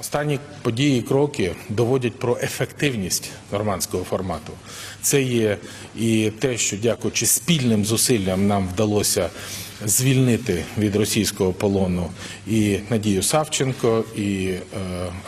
Останні події і кроки доводять про ефективність нормандського формату. Це є і те, що дякуючи спільним зусиллям нам вдалося звільнити від російського полону і Надію Савченко, і е,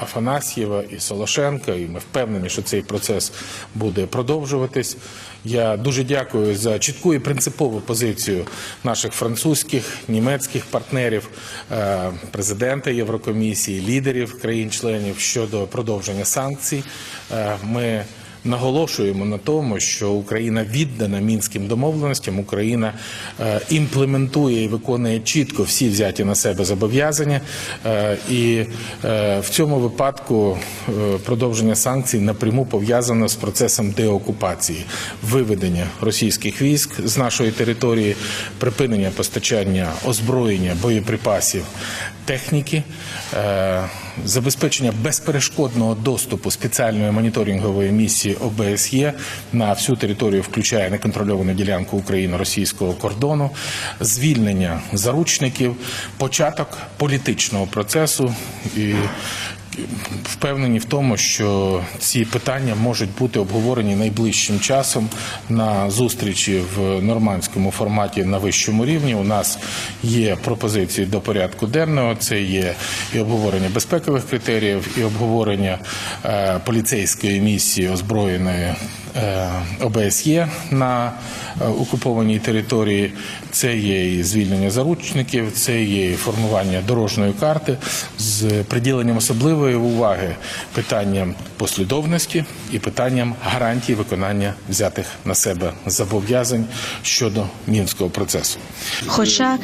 Афанасьєва, і Солошенка. І ми впевнені, що цей процес буде продовжуватись. Я дуже дякую за чітку і принципову позицію наших французьких, німецьких партнерів, е, президента Єврокомісії, лідерів країн-членів щодо продовження санкцій. Е, Ми наголошуємо на тому, що Україна віддана мінським домовленостям. Україна е, імплементує і виконує чітко всі взяті на себе зобов'язання. Е, І е, в цьому випадку продовження санкцій напряму пов'язано з процесом деокупації, виведення російських військ з нашої території, припинення постачання озброєння, боєприпасів, техніки, е, забезпечення безперешкодного доступу спеціальної моніторингової місії ОБСЄ на всю територію, включає неконтрольовану ділянку України-російського кордону, звільнення заручників, початок політичного процесу і впевнені в тому, що ці питання можуть бути обговорені найближчим часом на зустрічі в нормандському форматі на вищому рівні. У нас є пропозиції до порядку денного. Це є і обговорення безпекових критеріїв, і обговорення е, поліцейської місії озброєної ОБСЄ на е, окупованій території. Це є і звільнення заручників, це є і формування дорожньої карти з приділенням особливої уваги питанням послідовності і питанням гарантії виконання взятих на себе зобов'язань щодо мінського процесу. Хоча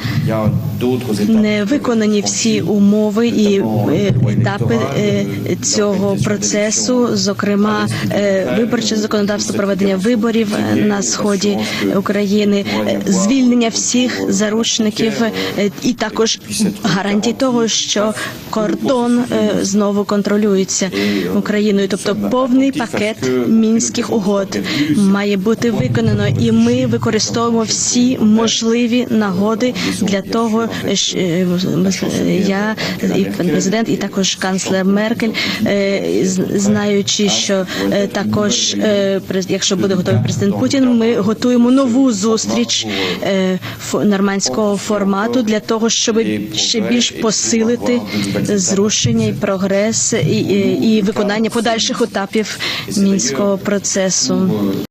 не виконані всі умови і е, етапи е, цього процесу, зокрема е, виборче законодавство, проведення виборів е, на сході України, е, звільнення всіх заручників е, і також гарантії того, що кордон знову контролюється Україною, тобто повний пакет мінських угод має бути виконано, і ми використовуємо всі можливі нагоди для того, що я і президент, і також канцлер Меркель, знаючи, що також, якщо буде готовий президент Путін, ми готуємо нову зустріч е, нормандського формату для того, щоб ще більш посилити зрушення і прогрес і, і, і виконання подальших етапів мінського процесу.